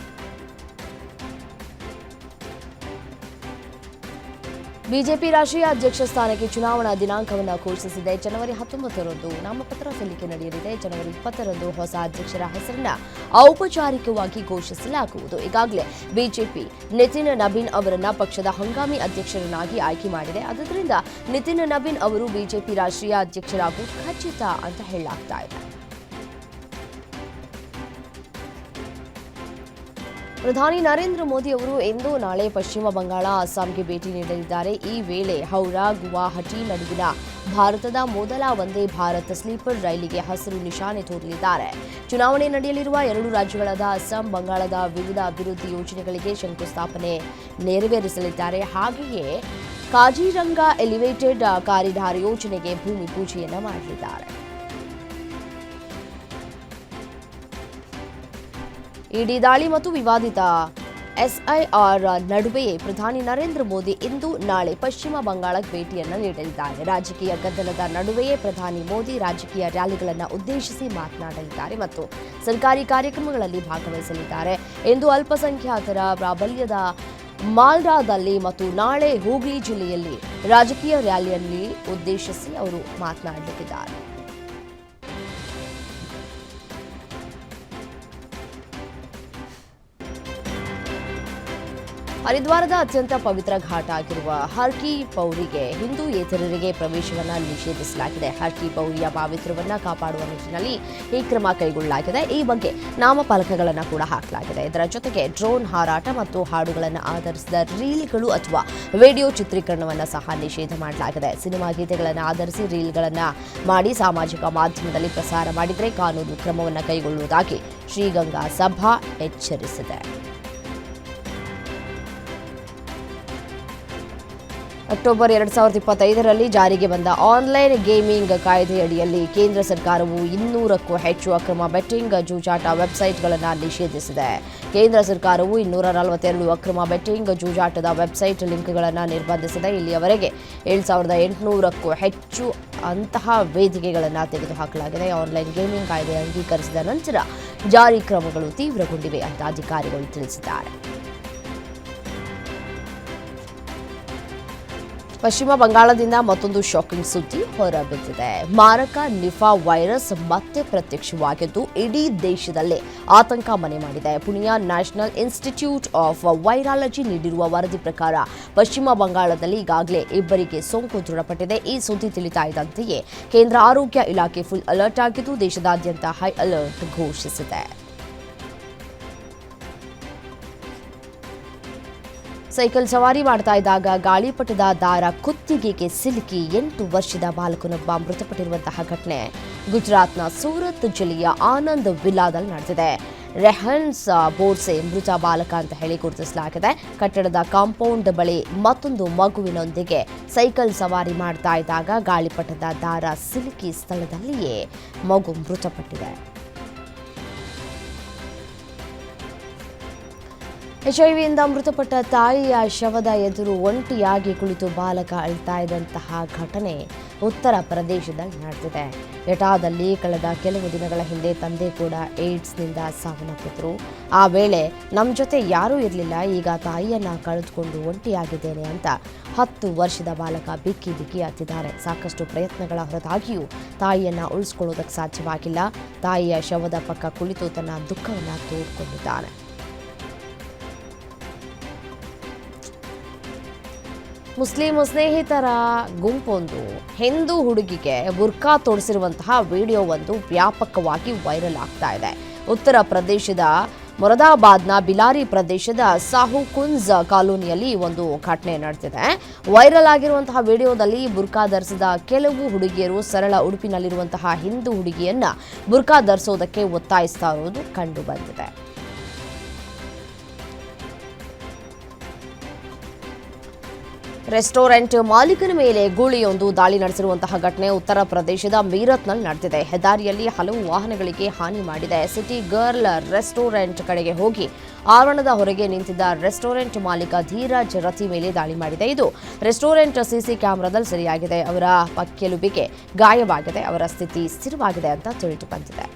ಬಿಜೆಪಿ ರಾಷ್ಟ್ರೀಯ ಅಧ್ಯಕ್ಷ ಸ್ಥಾನಕ್ಕೆ ಚುನಾವಣಾ ದಿನಾಂಕವನ್ನು ಘೋಷಿಸಿದೆ. ಜನವರಿ ಹತ್ತೊಂಬತ್ತರಂದು ನಾಮಪತ್ರ ಸಲ್ಲಿಕೆ ನಡೆಯಲಿದೆ. ಜನವರಿ ಇಪ್ಪತ್ತರಂದು ಹೊಸ ಅಧ್ಯಕ್ಷರ ಹೆಸರನ್ನ ಔಪಚಾರಿಕವಾಗಿ ಘೋಷಿಸಲಾಗುವುದು. ಈಗಾಗಲೇ ಬಿಜೆಪಿ ನಿತಿನ್ ನಬೀನ್ ಅವರನ್ನ ಪಕ್ಷದ ಹಂಗಾಮಿ ಅಧ್ಯಕ್ಷರನ್ನಾಗಿ ಆಯ್ಕೆ ಮಾಡಿದೆ. ಆದ್ದರಿಂದ ನಿತಿನ್ ನಬೀನ್ ಅವರು ಬಿಜೆಪಿ ರಾಷ್ಟ್ರೀಯ ಅಧ್ಯಕ್ಷರಾಗುವುದು ಖಚಿತ ಅಂತ ಹೇಳಲಾಗ್ತಾ ಇದೆ. ಪ್ರಧಾನಿ ನರೇಂದ್ರ ಮೋದಿ ಅವರು ಇಂದು ನಾಳೆ ಪಶ್ಚಿಮ ಬಂಗಾಳ, ಅಸ್ಸಾಂಗೆ ಭೇಟಿ ನೀಡಲಿದ್ದಾರೆ. ಈ ವೇಳೆ ಹೌರಾ, ಗುವಾಹಟಿ ನಡುವಿನ ಭಾರತದ ಮೊದಲ ವಂದೇ ಭಾರತ್ ಸ್ಲೀಪರ್ ರೈಲಿಗೆ ಹಸಿರು ನಿಶಾನೆ ತೋರಲಿದ್ದಾರೆ. ಚುನಾವಣೆ ನಡೆಯಲಿರುವ ಎರಡು ರಾಜ್ಯಗಳಾದ ಅಸ್ಸಾಂ, ಬಂಗಾಳದ ವಿವಿಧ ಅಭಿವೃದ್ಧಿ ಯೋಜನೆಗಳಿಗೆ ಶಂಕುಸ್ಥಾಪನೆ ನೆರವೇರಿಸಲಿದ್ದಾರೆ. ಹಾಗೆಯೇ ಕಾಜಿರಂಗ ಎಲಿವೇಟೆಡ್ ಕಾರಿಡಾರ್ ಯೋಜನೆಗೆ ಭೂಮಿ ಪೂಜೆಯನ್ನು ಮಾಡಲಿದ್ದಾರೆ. ಇಡಿ ದಾಳಿ ಮತ್ತು ವಿವಾದಿತ ಎಸ್ಐಆರ್ ನಡುವೆಯೇ ಪ್ರಧಾನಿ ನರೇಂದ್ರ ಮೋದಿ ಇಂದು ನಾಳೆ ಪಶ್ಚಿಮ ಬಂಗಾಳಕ್ಕೆ ಭೇಟಿಯನ್ನು ನೀಡಲಿದ್ದಾರೆ. ರಾಜಕೀಯ ಗದ್ದಲದ ನಡುವೆಯೇ ಪ್ರಧಾನಿ ಮೋದಿ ರಾಜಕೀಯ ರ್ಯಾಲಿಗಳನ್ನು ಉದ್ದೇಶಿಸಿ ಮಾತನಾಡಲಿದ್ದಾರೆ ಮತ್ತು ಸರ್ಕಾರಿ ಕಾರ್ಯಕ್ರಮಗಳಲ್ಲಿ ಭಾಗವಹಿಸಲಿದ್ದಾರೆ. ಎಂದು ಅಲ್ಪಸಂಖ್ಯಾತರ ಪ್ರಾಬಲ್ಯದ ಮಾಲ್ಡಾದಲ್ಲಿ ಮತ್ತು ನಾಳೆ ಹೂಗ್ಲಿ ಜಿಲ್ಲೆಯಲ್ಲಿ ರಾಜಕೀಯ ರ್ಯಾಲಿಯಲ್ಲಿ ಉದ್ದೇಶಿಸಿ ಅವರು ಮಾತನಾಡಲಿದ್ದಾರೆ ಹರಿದ್ವಾರದ ಅತ್ಯಂತ ಪವಿತ್ರ ಘಾಟ ಆಗಿರುವ ಹರ್ಕಿ ಪೌರಿಗೆ ಹಿಂದೂ ಏತರರಿಗೆ ಪ್ರವೇಶವನ್ನು ನಿಷೇಧಿಸಲಾಗಿದೆ. ಹರ್ಕಿ ಪೌರಿಯ ಪಾವಿತ್ರ್ಯವನ್ನು ಕಾಪಾಡುವ ನಿಟ್ಟಿನಲ್ಲಿ ಈ ಕ್ರಮ ಕೈಗೊಳ್ಳಲಾಗಿದೆ. ಈ ಬಗ್ಗೆ ನಾಮಫಲಕಗಳನ್ನು ಕೂಡ ಹಾಕಲಾಗಿದೆ. ಇದರ ಜೊತೆಗೆ ಡ್ರೋನ್ ಹಾರಾಟ ಮತ್ತು ಹಾಡುಗಳನ್ನು ಆಧರಿಸಿದ ರೀಲ್ಗಳು ಅಥವಾ ವಿಡಿಯೋ ಚಿತ್ರೀಕರಣವನ್ನು ಸಹ ನಿಷೇಧ ಮಾಡಲಾಗಿದೆ. ಸಿನಿಮಾ ಗೀತೆಗಳನ್ನು ಆಧರಿಸಿ ರೀಲ್ಗಳನ್ನು ಮಾಡಿ ಸಾಮಾಜಿಕ ಮಾಧ್ಯಮದಲ್ಲಿ ಪ್ರಸಾರ ಮಾಡಿದರೆ ಕಾನೂನು ಕ್ರಮವನ್ನು ಕೈಗೊಳ್ಳುವುದಾಗಿ ಶ್ರೀಗಂಗಾ ಸಭಾ ಎಚ್ಚರಿಸಿದೆ. ಅಕ್ಟೋಬರ್ ಎರಡ್ ಸಾವಿರದ ಇಪ್ಪತ್ತೈದರಲ್ಲಿ ಜಾರಿಗೆ ಬಂದ ಆನ್ಲೈನ್ ಗೇಮಿಂಗ್ ಕಾಯ್ದೆಯಡಿಯಲ್ಲಿ ಕೇಂದ್ರ ಸರ್ಕಾರವು ಇನ್ನೂರಕ್ಕೂ ಹೆಚ್ಚು ಅಕ್ರಮ ಬೆಟ್ಟಿಂಗ್ ಜೂಜಾಟ ವೆಬ್ಸೈಟ್ಗಳನ್ನು ನಿಷೇಧಿಸಿದೆ. ಕೇಂದ್ರ ಸರ್ಕಾರವು ಇನ್ನೂರ ನಲವತ್ತೆರಡು ಅಕ್ರಮ ಬೆಟ್ಟಿಂಗ್ ಜೂಜಾಟದ ವೆಬ್ಸೈಟ್ ಲಿಂಕ್ಗಳನ್ನು ನಿರ್ಬಂಧಿಸಿದೆ. ಇಲ್ಲಿಯವರೆಗೆ ಏಳು ಸಾವಿರದ ಎಂಟುನೂರಕ್ಕೂ ಹೆಚ್ಚು ಅಂತಹ ವೇದಿಕೆಗಳನ್ನು ತೆಗೆದುಹಾಕಲಾಗಿದೆ. ಆನ್ಲೈನ್ ಗೇಮಿಂಗ್ ಕಾಯ್ದೆ ಅಂಗೀಕರಿಸಿದ ನಂತರ ಜಾರಿ ಕ್ರಮಗಳು ತೀವ್ರಗೊಂಡಿವೆ ಅಂತ ಅಧಿಕಾರಿಗಳು ತಿಳಿಸಿದ್ದಾರೆ. ಪಶ್ಚಿಮ ಬಂಗಾಳದಿಂದ ಮತ್ತೊಂದು ಶಾಕಿಂಗ್ ಸುದ್ದಿ ಹೊರಬಿದ್ದಿದೆ. ಮಾರಕ ನಿಫಾ ವೈರಸ್ ಮತ್ತೆ ಪ್ರತ್ಯಕ್ಷವಾಗಿದ್ದು ಇಡೀ ದೇಶದಲ್ಲೇ ಆತಂಕ ಮನೆ ಮಾಡಿದೆ. ಪುಣೆಯ ನ್ಯಾಷನಲ್ ಇನ್ಸ್ಟಿಟ್ಯೂಟ್ ಆಫ್ ವೈರಾಲಜಿ ನೀಡಿರುವ ವರದಿ ಪ್ರಕಾರ ಪಶ್ಚಿಮ ಬಂಗಾಳದಲ್ಲಿ ಈಗಾಗಲೇ ಇಬ್ಬರಿಗೆ ಸೋಂಕು ದೃಢಪಟ್ಟಿದೆ. ಈ ಸುದ್ದಿ ತಿಳಿತಾ ಇದ್ದಂತೆಯೇ ಕೇಂದ್ರ ಆರೋಗ್ಯ ಇಲಾಖೆ ಫುಲ್ ಅಲರ್ಟ್ ಆಗಿದ್ದು ದೇಶದಾದ್ಯಂತ ಹೈ ಅಲರ್ಟ್ ಘೋಷಿಸಿದೆ. ಸೈಕಲ್ ಸವಾರಿ ಮಾಡ್ತಾ ಇದ್ದಾಗ ಗಾಳಿಪಟದ ದಾರ ಕುತ್ತಿಗೆಗೆ ಸಿಲುಕಿ ಎಂಟು ವರ್ಷದ ಬಾಲಕನೊಬ್ಬ ಮೃತಪಟ್ಟಿರುವಂತಹ ಘಟನೆ. ಗುಜರಾತ್ನ ಸೂರತ್ ಜಿಲ್ಲೆಯ ಆನಂದ್ ವಿಲಾದಲ್ಲಿ ನಡೆದಿದೆ. ರೆಹನ್ಸ್ ಬೋರ್ಸೆ ಮೃತ ಬಾಲಕ ಅಂತ ಹೇಳಿ ಗುರುತಿಸಲಾಗಿದೆ. ಕಟ್ಟಡದ ಕಾಂಪೌಂಡ್ ಬಳಿ ಮತ್ತೊಂದು ಮಗುವಿನೊಂದಿಗೆ ಸೈಕಲ್ ಸವಾರಿ ಮಾಡ್ತಾ ಇದ್ದಾಗ ಗಾಳಿಪಟದ ದಾರ ಸಿಲುಕಿ ಸ್ಥಳದಲ್ಲಿಯೇ ಮಗು ಮೃತಪಟ್ಟಿದೆ. ಎಚ್ಐವಿಯಿಂದ ಮೃತಪಟ್ಟ ತಾಯಿಯ ಶವದ ಎದುರು ಒಂಟಿಯಾಗಿ ಕುಳಿತು ಬಾಲಕ ಅಳ್ತಾ ಇದ್ದಂತಹ ಘಟನೆ ಉತ್ತರ ಪ್ರದೇಶದಲ್ಲಿ ನಡೆದಿದೆ. ಎಟಾದಲ್ಲಿ ಕಳೆದ ಕೆಲವು ದಿನಗಳ ಹಿಂದೆ ತಂದೆ ಕೂಡ ಏಡ್ಸ್ನಿಂದ ಸಾವನ್ನಪ್ಪಿದ್ರು. ಆ ವೇಳೆ ನಮ್ಮ ಜೊತೆ ಯಾರೂ ಇರಲಿಲ್ಲ, ಈಗ ತಾಯಿಯನ್ನ ಕಳೆದುಕೊಂಡು ಒಂಟಿಯಾಗಿದ್ದೇನೆ ಅಂತ ಹತ್ತು ವರ್ಷದ ಬಾಲಕ ಬಿಕ್ಕಿ ಬಿಕ್ಕಿ ಹತ್ತಿದ್ದಾರೆ. ಸಾಕಷ್ಟು ಪ್ರಯತ್ನಗಳ ಹೊರತಾಗಿಯೂ ತಾಯಿಯನ್ನ ಉಳಿಸ್ಕೊಳ್ಳೋದಕ್ಕೆ ಸಾಧ್ಯವಾಗಿಲ್ಲ. ತಾಯಿಯ ಶವದ ಪಕ್ಕ ಕುಳಿತು ತನ್ನ ದುಃಖವನ್ನು ತೋಡ್ಕೊಂಡಿದ್ದಾನೆ. ಮುಸ್ಲಿಂ ಸ್ನೇಹಿತರ ಗುಂಪೊಂದು ಹಿಂದೂ ಹುಡುಗಿಗೆ ಬುರ್ಕಾ ತೋರಿಸಿರುವಂತಹ ವಿಡಿಯೋ ಒಂದು ವ್ಯಾಪಕವಾಗಿ ವೈರಲ್ ಆಗ್ತಾ ಇದೆ. ಉತ್ತರ ಪ್ರದೇಶದ ಮೊರದಾಬಾದ್ನ ಬಿಲಾರಿ ಪ್ರದೇಶದ ಸಾಹು ಕುಂಜ್ ಕಾಲೋನಿಯಲ್ಲಿ ಒಂದು ಘಟನೆ ನಡೆದಿದೆ. ವೈರಲ್ ಆಗಿರುವಂತಹ ವಿಡಿಯೋದಲ್ಲಿ ಬುರ್ಕಾ ಧರಿಸಿದ ಕೆಲವು ಹುಡುಗಿಯರು ಸರಳ ಉಡುಪಿನಲ್ಲಿರುವಂತಹ ಹಿಂದೂ ಹುಡುಗಿಯನ್ನ ಬುರ್ಕಾ ಧರಿಸೋದಕ್ಕೆ ಒತ್ತಾಯಿಸ್ತಾ ಇರುವುದು ಕಂಡು ಬಂದಿದೆ. ರೆಸ್ಟೋರೆಂಟ್ ಮಾಲೀಕನ ಮೇಲೆ ಗೂಳಿಯೊಂದು ದಾಳಿ ನಡೆಸಿರುವಂತಹ ಘಟನೆ ಉತ್ತರ ಪ್ರದೇಶದ ಮೀರತ್ನಲ್ಲಿ ನಡೆದಿದೆ. ಹೆದ್ದಾರಿಯಲ್ಲಿ ಹಲವು ವಾಹನಗಳಿಗೆ ಹಾನಿ ಮಾಡಿದೆ. ಸಿಟಿ ಗರ್ಲ್ ರೆಸ್ಟೋರೆಂಟ್ ಕಡೆಗೆ ಹೋಗಿ ಆವರಣದ ಹೊರಗೆ ನಿಂತಿದ್ದ ರೆಸ್ಟೋರೆಂಟ್ ಮಾಲೀಕ ಧೀರಜ್ ರತಿ ಮೇಲೆ ದಾಳಿ ಮಾಡಿದೆ. ಇದು ರೆಸ್ಟೋರೆಂಟ್ ಸಿಸಿ ಕ್ಯಾಮೆರಾದಲ್ಲಿ ಸರಿಯಾಗಿದೆ. ಅವರ ಪಕ್ಕೆಲುಬಿಗೆ ಗಾಯವಾಗಿದೆ. ಅವರ ಸ್ಥಿತಿ ಸ್ಥಿರವಾಗಿದೆ ಅಂತ ತಿಳಿದು ಬಂದಿದೆ.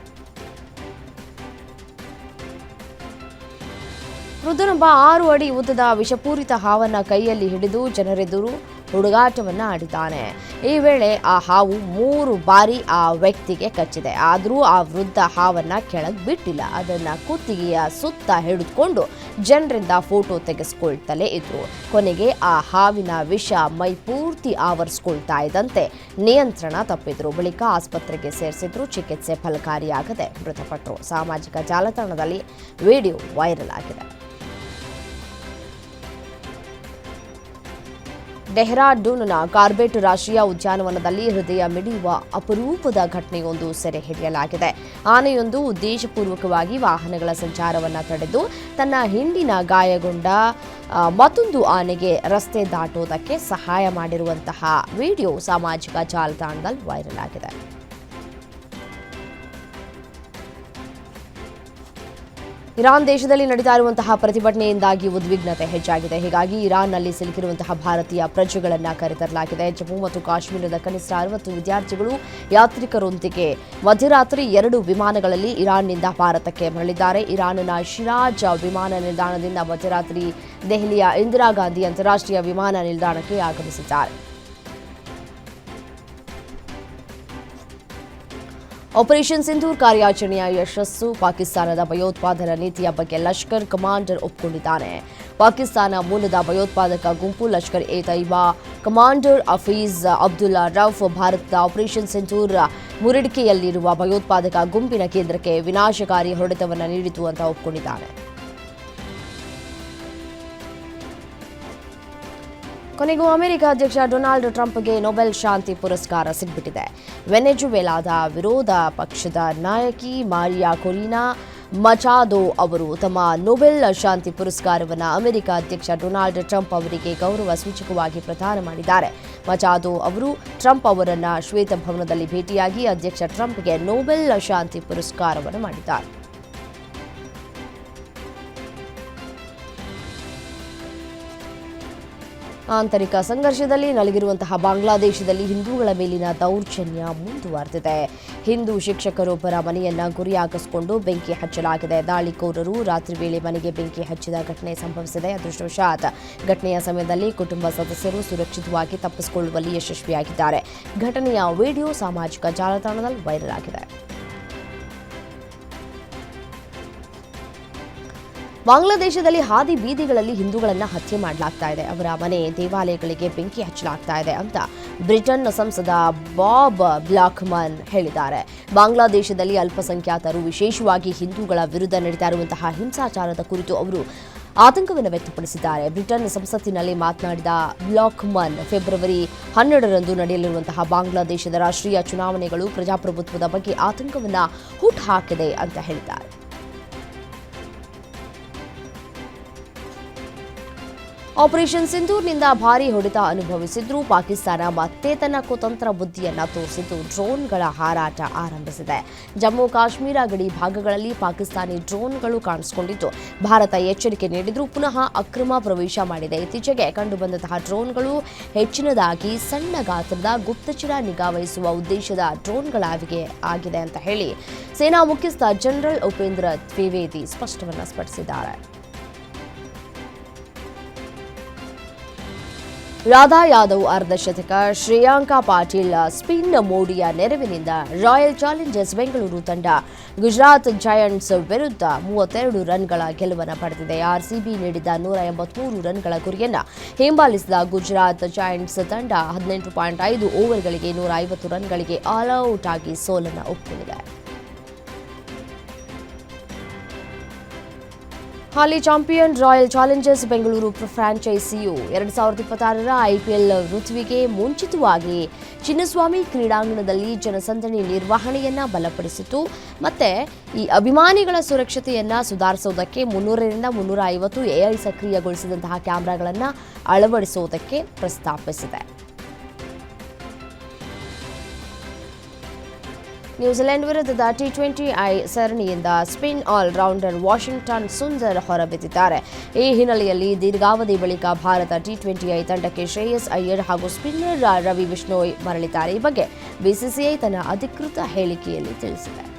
ವೃದ್ಧನೊಬ್ಬ ಆರು ಅಡಿ ಉದ್ದದ ವಿಷಪೂರಿತ ಹಾವನ್ನ ಕೈಯಲ್ಲಿ ಹಿಡಿದು ಜನರೆದುರು ಹುಡುಗಾಟವನ್ನ ಆಡಿದ್ದಾನೆ. ಈ ವೇಳೆ ಆ ಹಾವು ಮೂರು ಬಾರಿ ಆ ವ್ಯಕ್ತಿಗೆ ಕಚ್ಚಿದೆ. ಆದರೂ ಆ ವೃದ್ಧ ಹಾವನ್ನ ಕೆಳಗೆ ಬಿಟ್ಟಿಲ್ಲ. ಅದನ್ನ ಕುತ್ತಿಗೆಯ ಸುತ್ತ ಹಿಡಿದುಕೊಂಡು ಜನರಿಂದ ಫೋಟೋ ತೆಗೆಸ್ಕೊಳ್ತಲೇ ಇದ್ರು. ಕೊನೆಗೆ ಆ ಹಾವಿನ ವಿಷ ಮೈ ಪೂರ್ತಿ ಆವರಿಸ್ಕೊಳ್ತಾ ಇದ್ದಂತೆ ನಿಯಂತ್ರಣ ತಪ್ಪಿದ್ರು. ಬಳಿಕ ಆಸ್ಪತ್ರೆಗೆ ಸೇರಿಸಿದ್ರು. ಚಿಕಿತ್ಸೆ ಫಲಕಾರಿಯಾಗದೆ ಮೃತಪಟ್ಟರು ಸಾಮಾಜಿಕ ಜಾಲತಾಣದಲ್ಲಿ ವಿಡಿಯೋ ವೈರಲ್ ಆಗಿದೆ. ಡೆಹ್ರಾಡೂನ್ನ ಕಾರ್ಬೆಟ್ ರಾಷ್ಟ್ರೀಯ ಉದ್ಯಾನವನದಲ್ಲಿ ಹೃದಯ ಮಿಡಿಯುವ ಅಪರೂಪದ ಘಟನೆಯೊಂದು ಸೆರೆ ಹಿಡಿಯಲಾಗಿದೆ. ಆನೆಯೊಂದು ಉದ್ದೇಶಪೂರ್ವಕವಾಗಿ ವಾಹನಗಳ ಸಂಚಾರವನ್ನು ತಡೆದು ತನ್ನ ಹಿಂಡಿನ ಗಾಯಗೊಂಡ ಮತ್ತೊಂದು ಆನೆಗೆ ರಸ್ತೆ ದಾಟೋದಕ್ಕೆ ಸಹಾಯ ಮಾಡಿರುವಂತಹ ವಿಡಿಯೋ ಸಾಮಾಜಿಕ ಜಾಲತಾಣದಲ್ಲಿ ವೈರಲ್ ಆಗಿದೆ. ಇರಾನ್ ದೇಶದಲ್ಲಿ ನಡೀತಾ ಇರುವಂತಹ ಪ್ರತಿಭಟನೆಯಿಂದಾಗಿ ಉದ್ವಿಗ್ನತೆ ಹೆಚ್ಚಾಗಿದೆ. ಹೀಗಾಗಿ ಇರಾನ್ನಲ್ಲಿ ಸಿಲುಕಿರುವಂತಹ ಭಾರತೀಯ ಪ್ರಜೆಗಳನ್ನು ಕರೆತರಲಾಗಿದೆ. ಜಮ್ಮು ಮತ್ತು ಕಾಶ್ಮೀರದ ಕನಿಷ್ಠ ಅರವತ್ತು ವಿದ್ಯಾರ್ಥಿಗಳು ಯಾತ್ರಿಕರೊಂದಿಗೆ ಮಧ್ಯರಾತ್ರಿ ಎರಡು ವಿಮಾನಗಳಲ್ಲಿ ಇರಾನ್ನಿಂದ ಭಾರತಕ್ಕೆ ಮರಳಿದ್ದಾರೆ. ಇರಾನ್ನ ಶಿರಾಜ್ ವಿಮಾನ ನಿಲ್ದಾಣದಿಂದ ಮಧ್ಯರಾತ್ರಿ ದೆಹಲಿಯ ಇಂದಿರಾ ಗಾಂಧಿ ಅಂತಾರಾಷ್ಟ್ರೀಯ ವಿಮಾನ ನಿಲ್ದಾಣಕ್ಕೆ ಆಗಮಿಸಿದ್ದಾರೆ. ಆಪರೇಷನ್ ಸಿಂಧೂರ್ ಕಾರ್ಯಾಚರಣೆಯ ಯಶಸ್ಸು ಪಾಕಿಸ್ತಾನದ ಭಯೋತ್ಪಾದನಾ ನೀತಿಯ ಬಗ್ಗೆ ಲಷ್ಕರ್ ಕಮಾಂಡರ್ ಒಪ್ಪಿಕೊಂಡಿದ್ದಾನೆ ಪಾಕಿಸ್ತಾನ ಮೂಲದ ಭಯೋತ್ಪಾದಕ ಗುಂಪು ಲಷ್ಕರ್ ಎ ತೈಬಾ, ಕಮಾಂಡರ್ ಅಫೀಜ್ ಅಬ್ದುಲ್ಲಾ ರಫ್ ಭಾರತದ ಆಪರೇಷನ್ ಸಿಂಧೂರ್ ಮುರಡಿಕೆಯಲ್ಲಿರುವ ಭಯೋತ್ಪಾದಕ ಗುಂಪಿನ ಕೇಂದ್ರಕ್ಕೆ ವಿನಾಶಕಾರಿ ಹೊಡೆತವನ್ನು ನೀಡಿತು ಅಂತ ಒಪ್ಪಿಕೊಂಡಿದ್ದಾನೆ ಕೊನೆಗೂ ಅಮೆರಿಕ ಅಧ್ಯಕ್ಷ ಡೊನಾಲ್ಡ್ ಟ್ರಂಪ್ಗೆ ನೊಬೆಲ್ ಶಾಂತಿ ಪುರಸ್ಕಾರ ಸಿಗ್ಬಿಟ್ಟಿದೆ. ವೆನೆಜುವೆಲಾದ ವಿರೋಧ ಪಕ್ಷದ ನಾಯಕಿ ಮಾರಿಯಾ ಕೊರಿನಾ, ಮಚಾದೋ ಅವರು ತಮ್ಮ ನೊಬೆಲ್ ಶಾಂತಿ ಪುರಸ್ಕಾರವನ್ನು ಅಮೆರಿಕ ಅಧ್ಯಕ್ಷ ಡೊನಾಲ್ಡ್ ಟ್ರಂಪ್ ಅವರಿಗೆ ಗೌರವ ಸೂಚಕವಾಗಿ ಪ್ರದಾನ ಮಾಡಿದ್ದಾರೆ. ಮಚಾದೋ ಅವರು ಟ್ರಂಪ್ ಅವರನ್ನು ಶ್ವೇತಭವನದಲ್ಲಿ ಭೇಟಿಯಾಗಿ ಅಧ್ಯಕ್ಷ ಟ್ರಂಪ್ಗೆ ನೊಬೆಲ್ ಶಾಂತಿ ಪುರಸ್ಕಾರವನ್ನು ಮಾಡಿದ್ದಾರೆ. ಆಂತರಿಕ ಸಂಘರ್ಷದಲ್ಲಿ ನಲಗಿರುವಂತಹ ಬಾಂಗ್ಲಾದೇಶದಲ್ಲಿ ಹಿಂದೂಗಳ ಮೇಲಿನ ದೌರ್ಜನ್ಯ ಮುಂದುವರೆದಿದೆ. ಹಿಂದೂ ಶಿಕ್ಷಕರೊಬ್ಬರ ಮನೆಯನ್ನ ಗುರಿಯಾಗಿಸಿಕೊಂಡು ಬೆಂಕಿ ಹಚ್ಚಲಾಗಿದೆ. ದಾಳಿಕೋರರು ರಾತ್ರಿ ವೇಳೆ ಮನೆಗೆ ಬೆಂಕಿ ಹಚ್ಚಿದ ಘಟನೆ ಸಂಭವಿಸಿದೆ. ಅದೃಷ್ಟವಶಾತ್ ಘಟನೆಯ ಸಮಯದಲ್ಲಿ ಕುಟುಂಬ ಸದಸ್ಯರು ಸುರಕ್ಷಿತವಾಗಿ ತಪ್ಪಿಸಿಕೊಳ್ಳುವಲ್ಲಿ ಯಶಸ್ವಿಯಾಗಿದ್ದಾರೆ. ಘಟನೆಯ ವಿಡಿಯೋ ಸಾಮಾಜಿಕ ಜಾಲತಾಣದಲ್ಲಿ ವೈರಲ್ ಆಗಿದೆ. ಬಾಂಗ್ಲಾದೇಶದಲ್ಲಿ ಹಾದಿ ಬೀದಿಗಳಲ್ಲಿ ಹಿಂದೂಗಳನ್ನು ಹತ್ಯೆ ಮಾಡಲಾಗ್ತಾ ಇದೆ. ಅವರ ಮನೆ ದೇವಾಲಯಗಳಿಗೆ ಬೆಂಕಿ ಹಚ್ಚಲಾಗ್ತಾ ಇದೆ ಅಂತ ಬ್ರಿಟನ್ ಸಂಸದ ಬಾಬ್ ಬ್ಲಾಕ್ಮನ್ ಹೇಳಿದ್ದಾರೆ. ಬಾಂಗ್ಲಾದೇಶದಲ್ಲಿ ಅಲ್ಪಸಂಖ್ಯಾತರು ವಿಶೇಷವಾಗಿ ಹಿಂದೂಗಳ ವಿರುದ್ಧ ನಡೀತಾ ಇರುವಂತಹ ಹಿಂಸಾಚಾರದ ಕುರಿತು ಅವರು ಆತಂಕವನ್ನು ವ್ಯಕ್ತಪಡಿಸಿದ್ದಾರೆ. ಬ್ರಿಟನ್ ಸಂಸತ್ತಿನಲ್ಲಿ ಮಾತನಾಡಿದ ಬ್ಲಾಕ್ಮನ್ ಫೆಬ್ರವರಿ ಹನ್ನೆರಡರಂದು ನಡೆಯಲಿರುವಂತಹ ಬಾಂಗ್ಲಾದೇಶದ ರಾಷ್ಟ್ರೀಯ ಚುನಾವಣೆಗಳು ಪ್ರಜಾಪ್ರಭುತ್ವದ ಬಗ್ಗೆ ಆತಂಕವನ್ನು ಹುಟ್ಟುಹಾಕಿದೆ ಅಂತ ಹೇಳಿದ್ದಾರೆ. ಆಪರೇಷನ್ ಸಿಂಧೂರ್ನಿಂದ ಭಾರೀ ಹೊಡೆತ ಅನುಭವಿಸಿದ್ರು. ಪಾಕಿಸ್ತಾನ ಮತ್ತೆ ತನ್ನ ಕುತಂತ್ರ ಬುದ್ಧಿಯನ್ನ ತೋರಿಸಿದ್ದು ಡ್ರೋನ್ಗಳ ಹಾರಾಟ ಆರಂಭಿಸಿದೆ. ಜಮ್ಮು ಕಾಶ್ಮೀರ ಗಡಿ ಭಾಗಗಳಲ್ಲಿ ಪಾಕಿಸ್ತಾನಿ ಡ್ರೋನ್ಗಳು ಕಾಣಿಸಿಕೊಂಡಿದ್ದು. ಭಾರತ ಎಚ್ಚರಿಕೆ ನೀಡಿದ್ರೂ ಪುನಃ ಅಕ್ರಮ ಪ್ರವೇಶ ಮಾಡಿದೆ. ಇತ್ತೀಚೆಗೆ ಕಂಡುಬಂದಂತಹ ಡ್ರೋನ್ಗಳು ಹೆಚ್ಚಿನದಾಗಿ ಸಣ್ಣ ಗಾತ್ರದ ಗುಪ್ತಚರ ನಿಗಾ ವಹಿಸುವ ಉದ್ದೇಶದ ಡ್ರೋನ್ಗಳಾಗಿವೆ ಆಗಿದೆ ಅಂತ ಹೇಳಿ ಸೇನಾ ಮುಖ್ಯಸ್ಥ ಜನರಲ್ ಉಪೇಂದ್ರ ದ್ವಿವೇದಿ ಸ್ಪಷ್ಟವನ್ನ ಸ್ಪಡಿಸಿದ್ದಾರೆ. ರಾಧಾ ಯಾದವ್ ಅರ್ಧಶತಕ ಶ್ರೇಯಾಂಕಾ ಪಾಟೀಲ್, ಸ್ಪಿನ್ ಮೋಡಿಯ ನೆರವಿನಿಂದ ರಾಯಲ್ ಚಾಲೆಂಜರ್ಸ್ ಬೆಂಗಳೂರು ತಂಡ, ಗುಜರಾತ್ ಜಯಂಟ್ಸ್ ವಿರುದ್ಧ ಮೂವತ್ತೆರಡು ರನ್ಗಳ ಗೆಲುವನ್ನು ಪಡೆದಿದೆ. ಆರ್ಸಿಬಿ ನೀಡಿದ ನೂರ ಎಂಬತ್ಮೂರು ರನ್ಗಳ ಗುರಿಯನ್ನು ಹಿಂಬಾಲಿಸಿದ ಗುಜರಾತ್ ಜಯಂಟ್ಸ್ ತಂಡ ಹದಿನೆಂಟು ಪಾಯಿಂಟ್ ಐದು ಓವರ್ಗಳಿಗೆ ನೂರ ಐವತ್ತು ರನ್ಗಳಿಗೆ ಆಲ್ಔಟ್ ಆಗಿ ಸೋಲನ್ನು ಒಪ್ಪಿಕೊಂಡಿದೆ. ಹಾಲಿ ಚಾಂಪಿಯನ್ ರಾಯಲ್ ಚಾಲೆಂಜರ್ಸ್ ಬೆಂಗಳೂರು ಫ್ರಾಂಚೈಸಿಯು. ಎರಡು ಸಾವಿರದ ಇಪ್ಪತ್ತಾರರ ಐಪಿಎಲ್ ಋತುವಿಗೆ ಮುಂಚಿತವಾಗಿ ಚಿನ್ನಸ್ವಾಮಿ ಕ್ರೀಡಾಂಗಣದಲ್ಲಿ ಜನಸಂದಣಿ ನಿರ್ವಹಣೆಯನ್ನ ಬಲಪಡಿಸಿತು. ಮತ್ತೆ ಈ ಅಭಿಮಾನಿಗಳ ಸುರಕ್ಷತೆಯನ್ನ ಸುಧಾರಿಸುವುದಕ್ಕೆ ಮುನ್ನೂರರಿಂದ ಮುನ್ನೂರ ಐವತ್ತು ಎಐ ಸಕ್ರಿಯಗೊಳಿಸಿದಂತಹ ಕ್ಯಾಮೆರಾಗಳನ್ನು ಅಳವಡಿಸುವುದಕ್ಕೆ ಪ್ರಸ್ತಾಪಿಸಿದೆ. ನ್ಯೂಜಿಲೆಂಡ್ ವಿರುದ್ಧದ T twenty I ಸರಣಿಯಿಂದ spin all rounder Washington Sundar ಹೊರಬಿದ್ದಿದ್ದಾರೆ. ಈ ಹಿನ್ನೆಲೆಯಲ್ಲಿ ದೀರ್ಘಾವಧಿ ಬಳಿಕ ಭಾರತ ಟಿ ಟ್ವೆಂಟಿ ಐ ತಂಡಕ್ಕೆ ಶ್ರೇಯಸ್ ಅಯ್ಯರ್ ಹಾಗೂ ಸ್ಪಿನ್ನರ್ ರವಿ ವಿಷ್ಣೋಯ್ ಮರಳಿದ್ದಾರೆ. ಈ ಬಗ್ಗೆ ಬಿಸಿಸಿಐ ತನ್ನ ಅಧಿಕೃತ ಹೇಳಿಕೆಯಲ್ಲಿ ತಿಳಿಸಿದೆ.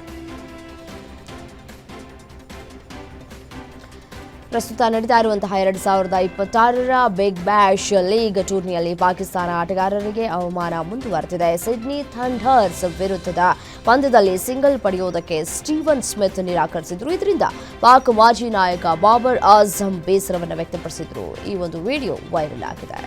ಪ್ರಸ್ತುತ ನಡೀತಾ ಇರುವಂತಹ ಎರಡು ಸಾವಿರದ ಇಪ್ಪತ್ತಾರರ ಬಿಗ್ ಬ್ಯಾಶ್ ಲೀಗ್ ಟೂರ್ನಿಯಲ್ಲಿ ಪಾಕಿಸ್ತಾನ ಆಟಗಾರರಿಗೆ ಅವಮಾನ ಮುಂದುವರೆದಿದೆ. ಸಿಡ್ನಿ ಥಂಡರ್ಸ್ ವಿರುದ್ಧದ ಪಂದ್ಯದಲ್ಲಿ ಸಿಂಗಲ್ ಪಡೆಯುವುದಕ್ಕೆ ಸ್ಟೀವನ್ ಸ್ಮಿತ್ ನಿರಾಕರಿಸಿದ್ರು. ಇದರಿಂದ ಪಾಕ್ ಮಾಜಿ ನಾಯಕ ಬಾಬರ್ ಆಜಮ್ ಬೇಸರವನ್ನು ವ್ಯಕ್ತಪಡಿಸಿದ್ರು. ಈ ಒಂದು ವಿಡಿಯೋ ವೈರಲ್ ಆಗಿದೆ.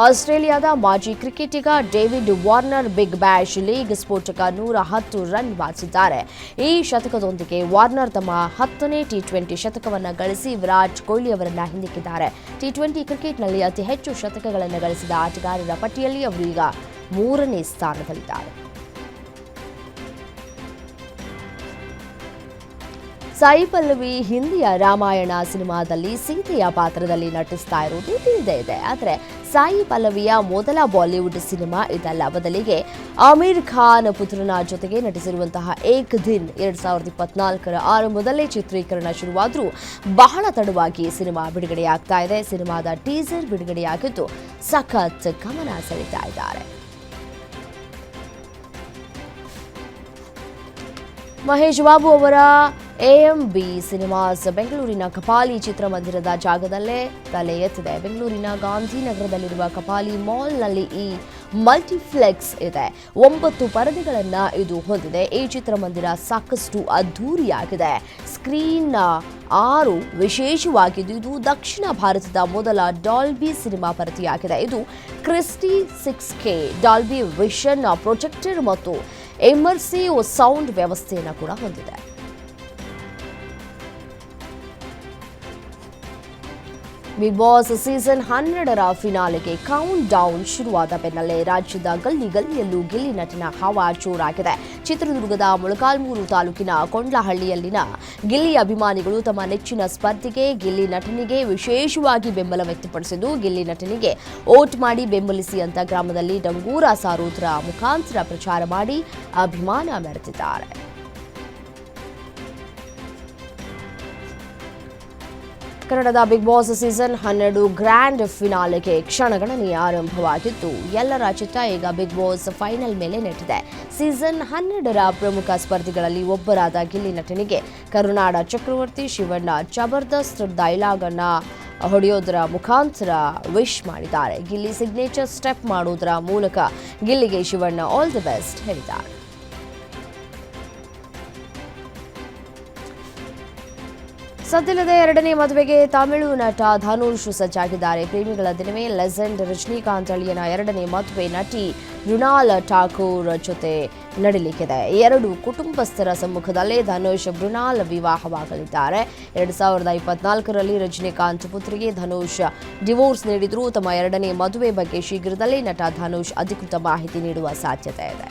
ಆಸ್ಟ್ರೇಲಿಯಾದ ಮಾಜಿ ಕ್ರಿಕೆಟಿಗ David Warner Big Bash League ಸ್ಫೋಟಕ ನೂರ ಹತ್ತು ರನ್ ಬಾರಿಸಿದ್ದಾರೆ ಈ ಶತಕದೊಂದಿಗೆ ವಾರ್ನರ್ ತಮ್ಮ ಹತ್ತನೇ ಟಿ ಟ್ವೆಂಟಿ ಶತಕವನ್ನು ಗಳಿಸಿ ವಿರಾಟ್ ಕೊಹ್ಲಿ ಅವರನ್ನ ಹಿಂದಿಕ್ಕಿದ್ದಾರೆ. ಟಿ ಟ್ವೆಂಟಿ ಕ್ರಿಕೆಟ್ನಲ್ಲಿ ಅತಿ ಹೆಚ್ಚು ಶತಕಗಳನ್ನು ಗಳಿಸಿದ ಆಟಗಾರರ ಪಟ್ಟಿಯಲ್ಲಿ ಅವರು ಈಗ ಮೂರನೇ ಸ್ಥಾನದಲ್ಲಿದ್ದಾರೆ. ಸಾಯಿ ಪಲ್ಲವಿ ಹಿಂದಿಯ ರಾಮಾಯಣ ಸಿನಿಮಾದಲ್ಲಿ ಸೀತೆಯ ಪಾತ್ರದಲ್ಲಿ ನಟಿಸ್ತಾ ಇರುವುದು ತಿಳಿದೇ ಇದೆ. ಆದರೆ ಸಾಯಿ ಪಲ್ಲವಿಯ ಮೊದಲ ಬಾಲಿವುಡ್ ಸಿನಿಮಾ ಇದಲ್ಲ ಬದಲಿಗೆ ಆಮೀರ್ ಖಾನ್ ಪುತ್ರನ ಜೊತೆಗೆ ನಟಿಸಿರುವಂತಹ ಏಕ್ ದಿನ್ ಎರಡ್ ಸಾವಿರದ ಇಪ್ಪತ್ನಾಲ್ಕರ ಆರಂಭದಲ್ಲೇ ಚಿತ್ರೀಕರಣ ಶುರುವಾದರೂ ಬಹಳ ತಡವಾಗಿ ಸಿನಿಮಾ ಬಿಡುಗಡೆಯಾಗ್ತಾ ಇದೆ. ಸಿನಿಮಾದ ಟೀಸರ್ ಬಿಡುಗಡೆಯಾಗಿದ್ದು ಸಖತ್ ಗಮನ ಸೆಳೀತಾ ಇದ್ದಾರೆ. ಮಹೇಶ್ ಬಾಬು ಅವರ ಎಎಂಬಿ ಸಿನಿಮಾಸ್ ಬೆಂಗಳೂರಿನ ಕಪಾಲಿ ಚಿತ್ರಮಂದಿರದ ಜಾಗದಲ್ಲೇ ತಲೆ ಎತ್ತಿದೆ. ಬೆಂಗಳೂರಿನ ಗಾಂಧಿನಗರದಲ್ಲಿರುವ ಕಪಾಲಿ ಮಾಲ್ನಲ್ಲಿ ಈ ಮಲ್ಟಿಫ್ಲೆಕ್ಸ್ ಇದೆ. ಒಂಬತ್ತು ಪರದೆಗಳನ್ನು ಇದು ಹೊಂದಿದೆ. ಈ ಚಿತ್ರಮಂದಿರ ಸಾಕಷ್ಟು ಅದ್ಧೂರಿಯಾಗಿದೆ. ಸ್ಕ್ರೀನ್ ಆರು ವಿಶೇಷವಾಗಿದ್ದು, ಇದು ದಕ್ಷಿಣ ಭಾರತದ ಮೊದಲ ಡಾಲ್ಬಿ ಸಿನಿಮಾ ಪರದೆಯಾಗಿದೆ. ಇದು Christie six K Dolby vision projector ಮತ್ತು ಎಮರ್ಸಿ ಸೌಂಡ್ ವ್ಯವಸ್ಥೆಯನ್ನು ಕೂಡ ಹೊಂದಿದೆ. ಬಿಗ್ ಬಾಸ್ ಸೀಸನ್ ಹನ್ನೆರಡರ ಫಿನಾಲೆಗೆ ಕೌಂಟ್ ಡೌನ್ ಶುರುವಾದ ಬೆನ್ನಲ್ಲೇ ರಾಜ್ಯದ ಗಲ್ಲಿ ಗಲ್ಲಿಯಲ್ಲೂ ಗಿಲ್ಲಿ ನಟನ ಹವಾ ಜೋರಾಗಿದೆ. ಚಿತ್ರದುರ್ಗದ ಮೊಳಕಾಲ್ಮೂರು ತಾಲೂಕಿನ ಕೊಂಡ್ಲಹಳ್ಳಿಯಲ್ಲಿನ ಗಿಲ್ಲಿ ಅಭಿಮಾನಿಗಳು ತಮ್ಮ ನೆಚ್ಚಿನ ಸ್ಪರ್ಧಿಗೆ, ಗಿಲ್ಲಿ ನಟನಿಗೆ ವಿಶೇಷವಾಗಿ ಬೆಂಬಲ ವ್ಯಕ್ತಪಡಿಸಿದ್ದು, ಗಿಲ್ಲಿ ನಟನಿಗೆ ಓಟ್ ಮಾಡಿ ಬೆಂಬಲಿಸಿ ಅಂತ ಗ್ರಾಮದಲ್ಲಿ ಡಂಗೂರ ಸಾರೋದ್ರ ಮುಖಾಂತರ ಪ್ರಚಾರ ಮಾಡಿ ಅಭಿಮಾನ ಮೆರೆದಿದ್ದಾರೆ. ಕನ್ನಡದ ಬಿಗ್ ಬಾಸ್ ಸೀಸನ್ ಹನ್ನೆರಡು ಗ್ರ್ಯಾಂಡ್ ಫಿನಾಲೆಗೆ ಕ್ಷಣಗಣನೆ ಆರಂಭವಾಗಿದ್ದು ಎಲ್ಲರ ಚಿತ್ತ ಈಗ ಬಿಗ್ ಬಾಸ್ ಫೈನಲ್ ಮೇಲೆ ನೆಟ್ಟಿದೆ. ಸೀಸನ್ ಹನ್ನೆರಡರ ಪ್ರಮುಖ ಸ್ಪರ್ಧಿಗಳಲ್ಲಿ ಒಬ್ಬರಾದ ಗಿಲ್ಲಿ ನಟನಿಗೆ ಕರುನಾಡ ಚಕ್ರವರ್ತಿ ಶಿವಣ್ಣ ಜಬರ್ದಸ್ತ್ ಡೈಲಾಗ್ ಅನ್ನ ಹೊಡೆಯೋದರ ಮುಖಾಂತರ ವಿಶ್ ಮಾಡಿದ್ದಾರೆ. ಗಿಲ್ಲಿ ಸಿಗ್ನೇಚರ್ ಸ್ಟೆಪ್ ಮಾಡೋದರ ಮೂಲಕ ಗಿಲ್ಲಿಗೆ ಶಿವಣ್ಣ ಆಲ್ ದಿ ಬೆಸ್ಟ್ ಹೇಳಿದ್ದಾರೆ. ಸದ್ದಿಲ್ಲದೆ ಎರಡನೇ ಮದುವೆಗೆ ತಮಿಳು ನಟ ಧನುಷ್ ಸಜ್ಜಾಗಿದ್ದಾರೆ. ಪ್ರೇಮಿಗಳ ದಿನವೇ ಲೆಜೆಂಡ್ ರಜನಿಕಾಂತ್ ಅಳಿಯನ ಎರಡನೇ ಮದುವೆ ನಟಿ ಮೃಣಾಲ್ ಠಾಕೂರ್ ಜೊತೆ ನಡೀಲಿಕ್ಕಿದೆ. ಎರಡು ಕುಟುಂಬಸ್ಥರ ಸಮ್ಮುಖದಲ್ಲೇ ಧನುಷ್ ಮೃಣಾಲ್ ವಿವಾಹವಾಗಲಿದ್ದಾರೆ. ಎರಡು ಸಾವಿರದ ಇಪ್ಪತ್ನಾಲ್ಕರಲ್ಲಿ ರಜನಿಕಾಂತ್ ಪುತ್ರಿಗೆ ಧನುಷ್ ಡಿವೋರ್ಸ್ ನೀಡಿದ್ರು ತಮ್ಮ ಎರಡನೇ ಮದುವೆ ಬಗ್ಗೆ ಶೀಘ್ರದಲ್ಲೇ ನಟ ಧನುಷ್ ಅಧಿಕೃತ ಮಾಹಿತಿ ನೀಡುವ ಸಾಧ್ಯತೆ ಇದೆ.